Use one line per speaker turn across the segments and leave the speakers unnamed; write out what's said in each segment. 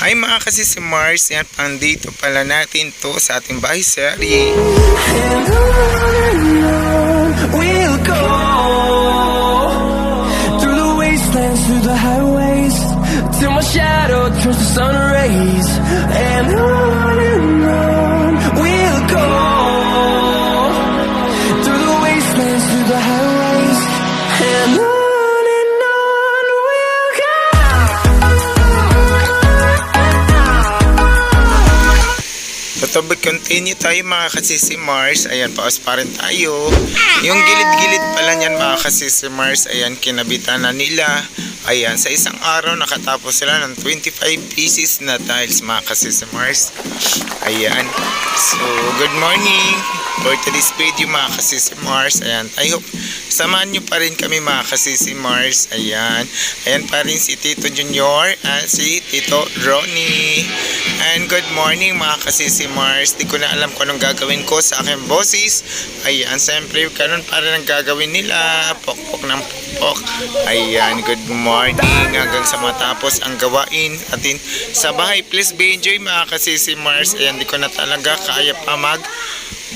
Hi mga kasi si Mars, yan pandito pala natin to sa ating bahay
highways, till my shadow turns to sun rays. And on
Totoo continue tayo mga kasi si Mars. Ayan, paus pa rin tayo. Yung gilid-gilid pala niyan mga kasi si Mars. Ayan, kinabitan na nila. Ayan, sa isang araw nakatapos sila ng 25 pieces na tiles mga kasi si Mars. Ayan. So, good morning for today's video mga kasi si Mars. Ayan, I hope samahan nyo pa rin kami mga kasi si Mars. Ayan. Ayan pa rin si Tito Junior at si Tito Ronnie. And good morning mga kasisi Mars. Di ko na alam kung anong gagawin ko sa aking bosses. Ayan, siyempre ganun pa rin ang gagawin nila. Pokpok ng pokpok. Ayan, good morning. Hanggang sa matapos ang gawain atin sa bahay. Please be enjoy mga kasisi Mars. Ayan, di ko na talaga kaya pa mag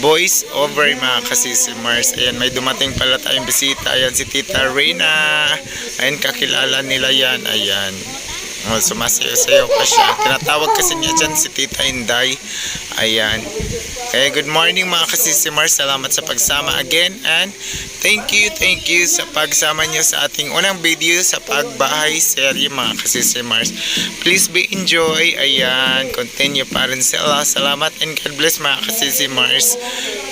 voice over mga kasisi Mars. Ayan, may dumating pala tayong bisita. Ayan, si Tita Reyna. Ayan, kakilala nila yan. Ayan. Oh, sumasayaw-sayaw pa siya. Tinatawag kasi niya dyan si Tita Inday. Ayan. Eh, good morning mga kasisimars. Salamat sa pagsama again. And thank you, thank you sa pagsama niyo sa ating unang video sa pagbahay serye mga kasisimars. Please be enjoy. Ayan. Continue pa rin sila. Salamat and God bless mga kasisimars.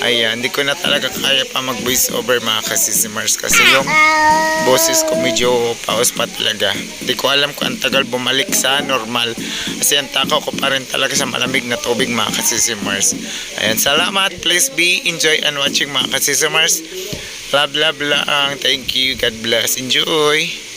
Ayan. Hindi ko na talaga kaya pa mag voice over mga kasisimars kasi yung boses ko medyo paus pa talaga. Hindi ko alam kung ang tagal bumalik sa normal. Kasi ang takaw ko pa rin talaga sa malamig na tubig mga kasisimars. Ayan, salamat. Please be enjoy and watching mga kasisimars. Love, love lang. Thank you. God bless. Enjoy.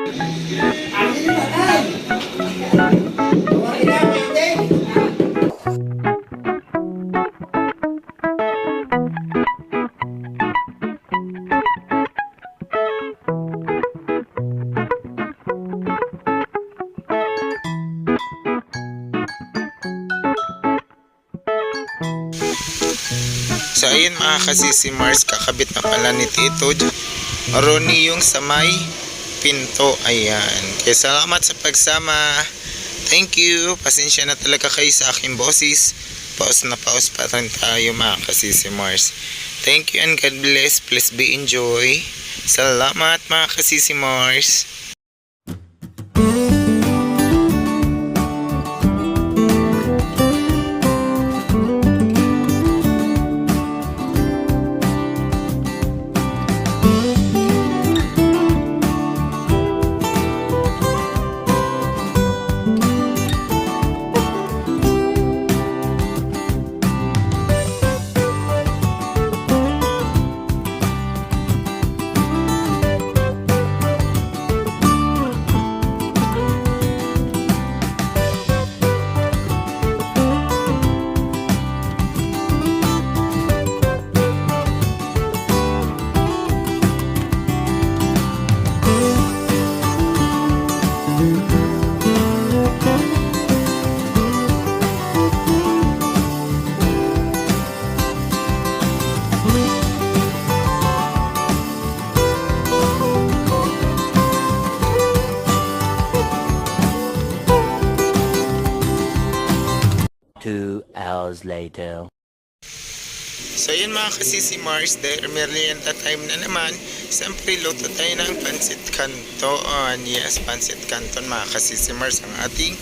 So ayun mga kasisi Mars, kakabit na pala ni Tito Ronnie yung sa may pinto. Ayan. Kaya salamat sa pagsama. Thank you. Pasensya na talaga kayo sa aking bosses. Pause na pause pa rin tayo mga kasisi Mars. Thank you and God bless. Please be enjoy. Salamat mga kasisi Mars.
Hours later.
So yun mga kasisi Mars, dahil merienda time na naman, siyempre luto tayo ng pancit canton. Yes, pancit canton mga kasisi Mars ang ating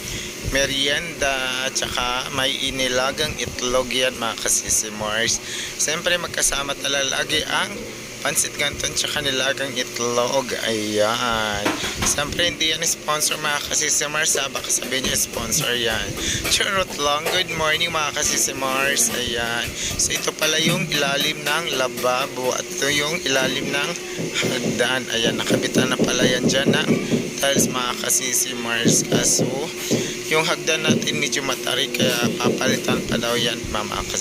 merienda, tsaka may inilagang itlog yan mga kasisimars. Siyempre magkasama talaga lagi ang pansit canton tsaka nilagang itlog. Ayan. Siyempre hindi yan sponsor mga kasisimars. ha? Baka sabihin niyo sponsor yan. Charot lang. Good morning mga kasisimars. Ayan. So ito pala yung ilalim ng lababo at ito yung ilalim ng hagdan. Ayan. Nakabitan na pala yan dyan ng tiles mga kasisimars. Kaso yung hagdan natin medyo matarik kaya papalitan pa daw yan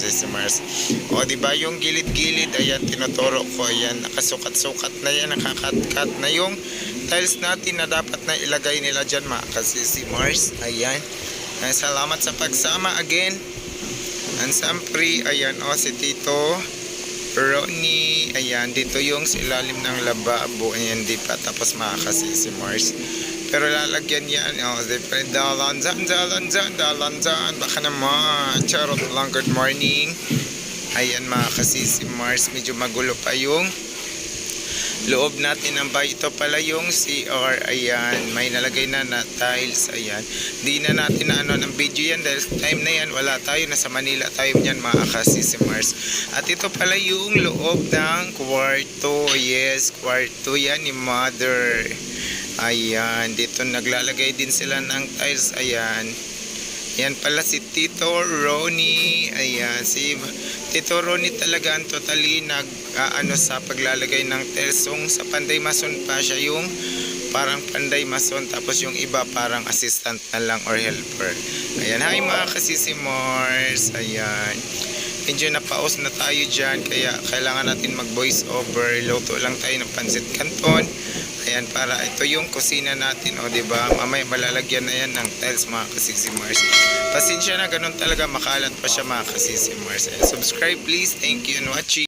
si Mars. O ba yung gilid-gilid ayan tinuturo ko ayan nakasukat-sukat na yan nakakatkat na yung tiles natin na dapat na ilagay nila dyan mga Mars ayan. Ay, salamat sa pagsama again. Ang sampri ayan o si Tito Ronnie ayan dito yung silalim ng lababo ayan di pa tapos mga Mars pero lalagyan yan. Oh, different dalan dyan, dalan. Baka naman. Charot lang. Good morning. Ayan mga kasisi Mars. Medyo magulo pa yung loob natin ng bahay. Ito pala yung CR. Ayan. May nalagay na na tiles. Ayan. Di na natin na ano ng video yan dahil time na yan wala tayo. Nasa Manila tayo yan mga kasisi Mars. At ito pala yung loob ng kwarto. Yes, kwarto yan ni Mother. Ayan, dito naglalagay din sila ng tiles. Ayan. Yan pala si Tito Ronnie. Ayan, si Tito Ronnie talaga ang totally nag ano sa paglalagay ng tiles. Yung sa Panday Mason pa siya yung parang Panday Mason tapos yung iba parang assistant na lang or helper. Ayan, hi mga kasisimors. Ayan. Medyo napaos na tayo dyan kaya kailangan natin mag voice over. Luto lang tayo ng pansit canton. Ayan, para ito yung kusina natin, o, di ba? Mamaya malalagyan na yan ng tiles, mga kasisimars. Pasensya na, ganun talaga, makalat pa siya, mga kasisimars. Ayan, subscribe, please. Thank you and watching.